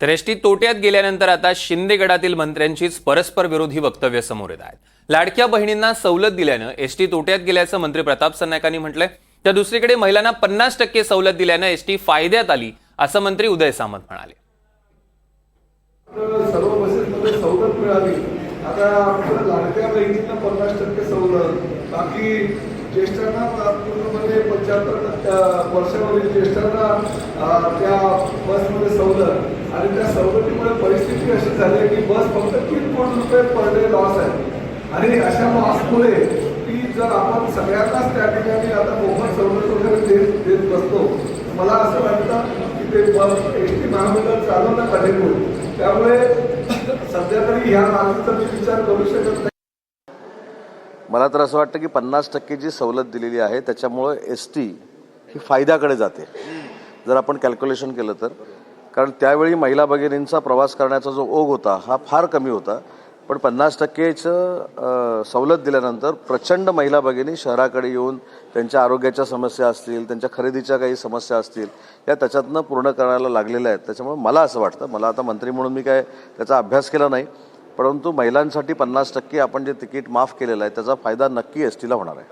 तर एसटी तोट्यात गेल्यानंतर आता शिंदे शिंदेगडातील मंत्र्यांचीच परस्पर विरोधी वक्तव्य समोर येत आहेत. लाडक्या बहिणींना सवलत दिल्यानं एसटी तोट्यात गेल्याचं मंत्री प्रताप सरनायकांनी म्हटलंय. तर दुसरीकडे महिलांना पन्नास टक्के सवलत दिल्यानं एसटी फायद्यात आली असं मंत्री उदय सामंत म्हणाले. सर्व बसेसमध्ये सवलत मिळाली. आता आपल्या लाडक्या बहिणींना पन्नास टक्के सवलत. बाकी ज्येष्ठांना पूर्णपणे पंच्याहत्तर टक्के वर्षावरील ज्येष्ठांना त्या बसमध्ये सवलत. आणि त्या सवलतीमुळे परिस्थिती अशी झाली की बस फक्त तीन कोटी रुपये पर डे लॉस आहे. आणि अशा लॉसमुळे की जर आपण सगळ्यांनाच त्या ठिकाणी आता मोफत सवलत वगैरे देत देत बसतो मला असं वाटतं की ते बस एस टी महामंडळ चालवणं कठीण होईल त्यामुळे सध्या तरी ह्या बाबतीचा मी विचार करू शकत नाही. मला तर असं वाटतं की पन्नास टक्के जी सवलत दिलेली आहे त्याच्यामुळं एस टी ही फायद्याकडे जाते. जर आपण कॅल्क्युलेशन केलं तर. कारण त्यावेळी महिला भगिनींचा प्रवास करण्याचा जो ओघ होता हा फार कमी होता. पण पन्नास टक्केचं सवलत दिल्यानंतर प्रचंड महिला भगिनी शहराकडे येऊन त्यांच्या आरोग्याच्या समस्या असतील त्यांच्या खरेदीच्या काही समस्या असतील या त्याच्यातनं पूर्ण करायला लागलेल्या आहेत. त्याच्यामुळे मला असं वाटतं मला आता मंत्री म्हणून मी काय त्याचा अभ्यास केला नाही परंतु महिलांसाठी पन्नास टक्के आपण जे तिकीट माफ केलेलं आहे त्याचा फायदा नक्की एस टीला होणार आहे.